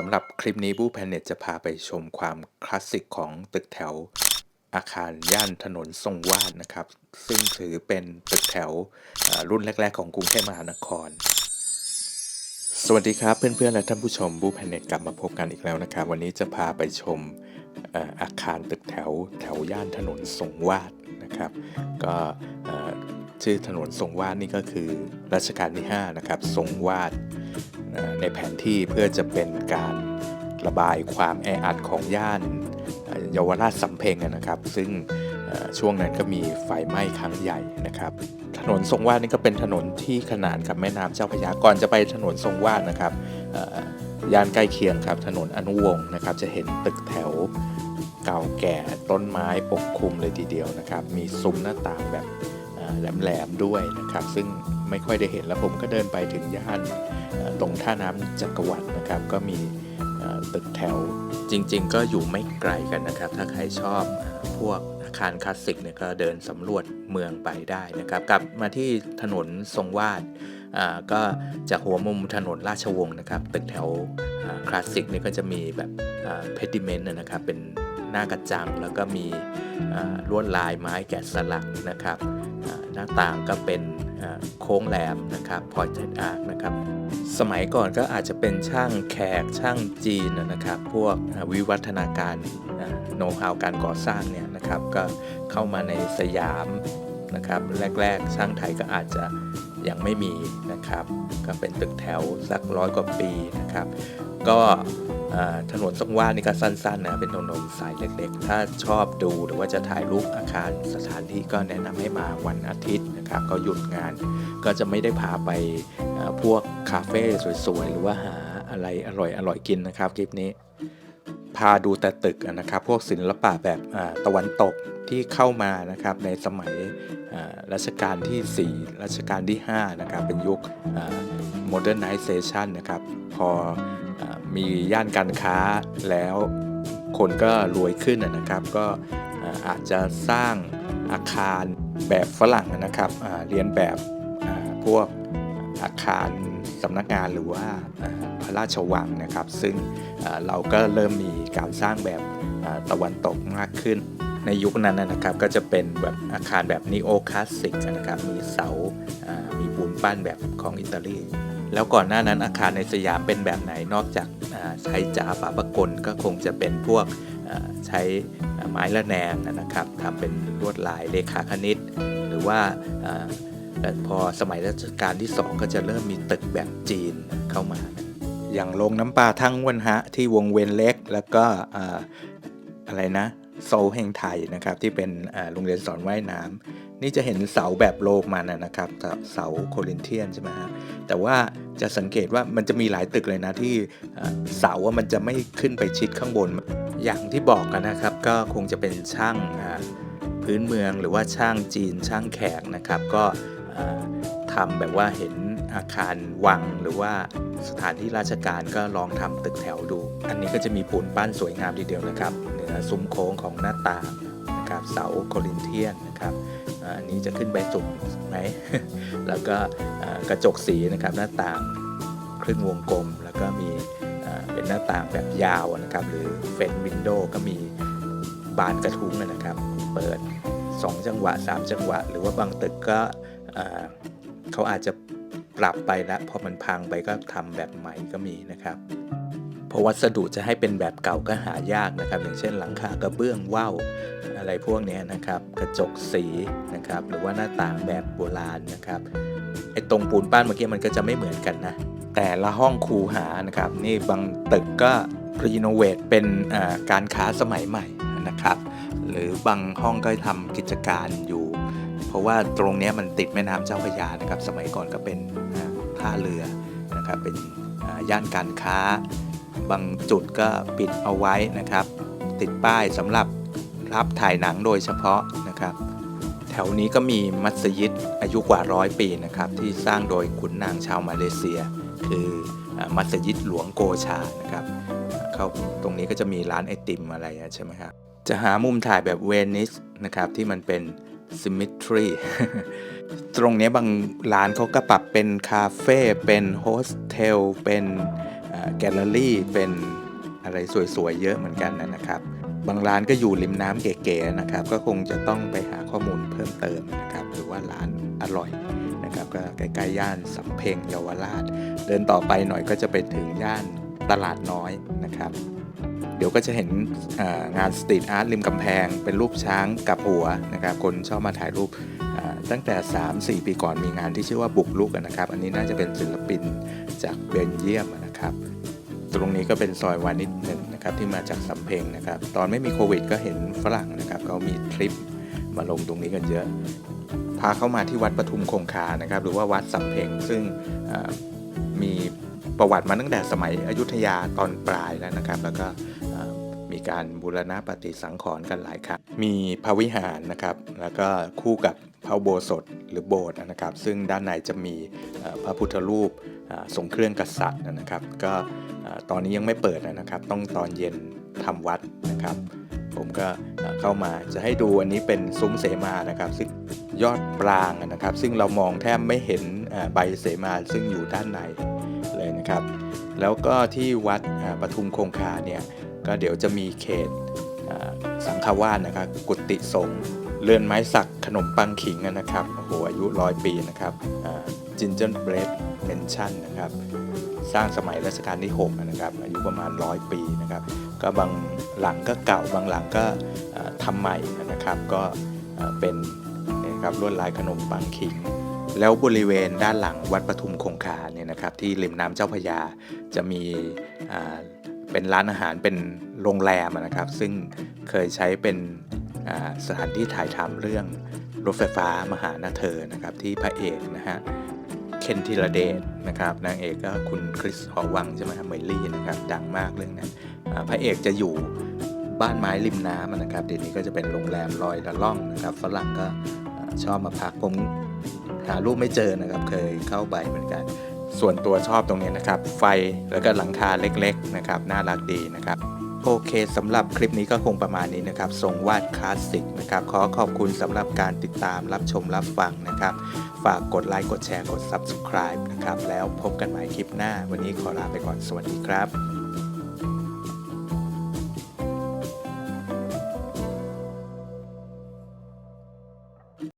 สำหรับคลิปนี้บูแพนเน็ตจะพาไปชมความคลาสสิกของตึกแถวอาคารย่านถนนทรงวาดนะครับ ซึ่งถือเป็นตึกแถวรุ่นแรก ๆ ของกรุงเทพมหานคร สวัสดีครับเพื่อนๆและท่านผู้ชมบูแพนเน็ตกลับมาพบกันอีกแล้วนะครับ วันนี้จะพาไปชมอาคารตึกแถวแถวย่านถนนทรงวาดนะครับ ก็ชื่อถนนทรงวาดนี่ก็คือรัชกาลที่5นะครับทรงวาด ในแผนที่เพื่อจะเป็นการระบายความแออัดของย่านเยาวราชสำเพ็งนะครับ ซึ่งช่วงนั้นก็มีไฟไหม้ครั้งใหญ่นะครับ ถนนทรงวาดนี่ก็เป็นถนนที่ขนานกับแม่น้ำเจ้าพระยาก่อนจะไปถนนทรงวาดนะครับย่านใกล้เคียงครับถนนอนุวงศ์นะครับ จะเห็นตึกแถวเก่าแก่ต้นไม้ปกคลุมเลยทีเดียวนะครับ มีซุ้มหน้าต่างแบบแหลมๆด้วยนะครับ ซึ่ง ไม่ค่อยได้เห็นแล้วผมก็เดินไปถึงย่านตรงท่าน้ำจักรวรรดินะครับ ก็มีตึกแถวจริง ๆ ก็อยู่ไม่ไกลกันนะครับ ถ้าใครชอบพวกอาคารคลาสสิกเนี่ยก็เดินสำรวจเมืองไปได้นะครับ กลับมาที่ถนนทรงวาดก็จากหัวมุมถนนราชวงศ์นะครับ ตึกแถวคลาสสิกเนี่ยก็จะมีแบบเพดิเมนต์นะครับเป็น หน้ากระจัง แล้วก็มีลวดลายไม้แกะสลักนะครับหน้าต่างก็เป็นโค้งแหลมนะครับพอยเทดอาร์นะครับสมัยก่อนก็อาจจะเป็นช่างแขกช่างจีนนะครับ พวกวิวัฒนาการโน้ตฮาวการก่อสร้างเนี่ยนะครับก็เข้ามาในสยามนะครับแรกๆ ช่างไทยก็อาจจะยังไม่มีนะครับ ก็เป็นตึกแถวสักร้อยกว่าปีนะครับ ก็ถนนทรงวาดนี่ก็สั้นๆนะเป็นถนนสายเล็กๆ ถ้าชอบดูหรือว่าจะถ่ายรูปอาคารสถานที่ก็แนะนำให้มาวันอาทิตย์นะครับก็หยุดงาน ก็จะไม่ได้พาไปพวกคาเฟ่สวยๆ หรือว่าหาอะไรอร่อยๆ กินนะครับคลิปนี้ พาดูแต่ตึกนะครับ พวกศิลปะแบบตะวันตกที่เข้ามานะครับในสมัยรัชกาลที่ 4 รัชกาลที่ 5 นะครับ เป็นยุคโมเดิร์นไนเซชันนะครับ พอ มีย่านการค้าแล้วคนก็รวยขึ้นนะครับ ก็อาจจะสร้างอาคารแบบฝรั่งนะครับเรียนแบบพวกอาคารสำนักงานหรือว่าพระราชวังนะครับ ซึ่งเราก็เริ่มมีการสร้างแบบตะวันตกมากขึ้น ในยุคนั้นนะครับก็จะเป็นแบบอาคารแบบนีโอคลาสสิกนะครับ มีเสาอ่ามีปูนปั้นแบบของอิตาลี แล้วก่อนหน้านั้นอาคารในสยามเป็นแบบไหนนอกจากใช้จาปาปะกลก็คงจะเป็นพวกใช้ไม้ละแนงนะครับทำเป็นลวดลายเลขาคณิต หรือว่าแต่พอสมัยรัชกาลที่ 2 ก็จะเริ่มมีตึกแบบจีนเข้ามา อย่างโรงน้ำปลาทั้งวันฮะที่วงเวนเล็กแล้วก็ออะไรนะ โซลแห่งไทยนะครับ ที่เป็นโรงเรียนสอนว่ายน้ำนี่จะเห็นเสาแบบโลกมันนะครับเสาโคลินเทียนใช่ไหมฮะแต่ว่าจะสังเกตว่ามันจะมีหลายตึกเลยนะที่เสาว่ามันจะไม่ขึ้นไปชิดข้างบน อย่างที่บอกกันนะครับ ก็คงจะเป็นช่างพื้นเมืองหรือว่าช่างจีนช่างแขกนะครับ ก็อ่าทำแบบว่าเห็น อาคารวังหรือว่าสถานที่ราชการก็ลองทำตึกแถวดู อันนี้ก็จะมีปูนปั้นสวยงามทีเดียวนะครับ เหนือซุ้มโค้งของหน้าต่างนะครับเสาโคลินเทียนนะครับอันนี้จะขึ้นไปสุดไหมแล้วก็กระจกสีนะครับหน้าต่างครึ่งวงกลม แล้วก็มีเป็นหน้าต่างแบบยาวนะครับ หรือเฟนวินโดว์ก็มีบานกระทุ้งนะครับ เปิด 2 จังหวะ 3 จังหวะ หรือว่าบางตึกก็เขาอาจจะ ปรับไปแล้วพอมันพังไปก็ทำแบบใหม่ก็มีนะครับเพราะวัสดุจะให้เป็นแบบเก่าก็หายากนะครับ อย่างเช่นหลังคากระเบื้องว่าวอะไรพวกนี้นะครับ กระจกสีนะครับ หรือว่าหน้าต่างแบบโบราณนะครับไอ้ตรงปูนปั้นเมื่อกี้มันก็จะไม่เหมือนกันนะแต่ละห้องคูหานะครับ นี่บางตึกก็รีโนเวทเป็นการค้าสมัยใหม่นะครับ หรือบางห้องก็ทำกิจการอยู่ ราะว่าตรงนี้มันติดแม่น้ำเจ้าพระยานะครับ สมัยก่อนก็เป็นท่าเรือนะครับเป็นย่านการค้า บางจุดก็ปิดเอาไว้นะครับ ติดป้ายสำหรับรับถ่ายหนังโดยเฉพาะนะครับ แถวนี้ก็มีมัสยิดอายุกว่าร้อยปีนะครับที่สร้างโดยขุนนางชาวมาเลเซีย คือมัสยิดหลวงโกชานะครับเข้าตรงนี้ก็จะมีร้านไอติมอะไรใช่ไหมครับจะหามุมถ่ายแบบเวนิสนะครับที่มันเป็น symmetry ตรงนี้บางร้านเขาก็ปรับเป็นคาเฟ่เป็นโฮสเทลเป็นแกลเลอรี่เป็นอะไรสวยๆ เยอะเหมือนกันนะครับ บางร้านก็อยู่ริมน้ำเก๋ๆนะครับ ก็คงจะต้องไปหาข้อมูลเพิ่มเติมนะครับ หรือว่าร้านอร่อยนะครับ ก็ใกล้ๆย่านสำเพ็งเยาวราช เดินต่อไปหน่อยก็จะไปถึงย่านตลาดน้อยนะครับ เดี๋ยวก็จะเห็นงานสตรีทอาร์ตริมกำแพง เป็นรูปช้างกับหัวนะครับ คนชอบมาถ่ายรูปตั้งแต่ 3-4 ปีก่อนมีงานที่ชื่อว่าบุกลุกนะครับ อันนี้น่าจะเป็นศิลปินจากเบลเยียมนะครับ ตรงนี้ก็เป็นซอยวานิชหนึ่งนะครับที่มาจากสำเพ็งนะครับ ตอนไม่มีโควิด ก็เห็นฝรั่งนะครับเขามีทริปมาลงตรงนี้กันเยอะ พาเข้ามาที่วัดปทุมคงคานะครับ หรือว่าวัดสำเพ็งซึ่งมี ประวัติมาตั้งแต่สมัยอยุธยาตอนปลายแล้วนะครับ แล้วก็มีการบูรณะปฏิสังขรณ์กันหลายครั้งมีพระวิหารนะครับ แล้วก็คู่กับพระโบสถหรือโบสถ์นะครับ ซึ่งด้านในจะมีพระพุทธรูปทรงเครื่องกษัตริย์นะครับ ก็ตอนนี้ยังไม่เปิดนะครับ ต้องตอนเย็นทำวัดนะครับ ผมก็เข้ามาจะให้ดูอันนี้เป็นซุ้มเสมานะครับซึ่งยอดปรางนะครับ ซึ่งเรามองแทบไม่เห็น ใบเสมาซึ่งอยู่ด้านในเลยนะครับ แล้วก็ที่วัดปทุมคงคาเนี่ยก็เดี๋ยวจะมีเขตสังฆวาสนะครับ กุฏิสงฆ์เรือนไม้สักขนมปังขิงนะครับโอ้โหอายุร้อยปีนะครับจินเจอร์เบรดเมนชั่นนะครับสร้างสมัยรัชกาลที่6นะครับอายุประมาณ 100 ปีนะครับ ก็บางหลังก็เก่าบางหลังก็เอ่อทำใหม่นะครับ ก็เป็นนะครับลวดลายขนมปังขิง แล้วบริเวณด้านหลังวัดปทุมคงคาเนี่ยนะครับที่ริมน้ำเจ้าพยาจะมีเป็นร้านอาหารเป็นโรงแรมนะครับ ซึ่งเคยใช้เป็นสถานที่ถ่ายทำเรื่องรถไฟฟ้ามหานาเธอนะครับที่พระเอกนะฮะเคนธีระเดชนะครับนางเอกก็คุณคริสหอวังใช่ไหมครับเมลี่นะครับดังมากเรื่องนั้นพระเอกจะอยู่บ้านไม้ริมน้ำนะครับเดี๋ยวนี้ก็จะเป็นโรงแรมลอยละล่องนะครับฝรั่งก็ชอบมาพักผม หารูปไม่เจอนะครับ เคยเข้าไปเหมือนกัน ส่วนตัวชอบตรงนี้นะครับ ไฟแล้วก็หลังคาเล็กๆนะครับน่ารักดีนะครับโอเคสำหรับคลิปนี้ก็คงประมาณนี้นะครับทรงวาดคลาสสิกนะครับ ขอขอบคุณสำหรับการติดตามรับชมรับฟังนะครับ ฝากกดไลค์กดแชร์กด Subscribe นะครับ แล้วพบกันใหม่คลิปหน้า วันนี้ขอลาไปก่อนสวัสดีครับ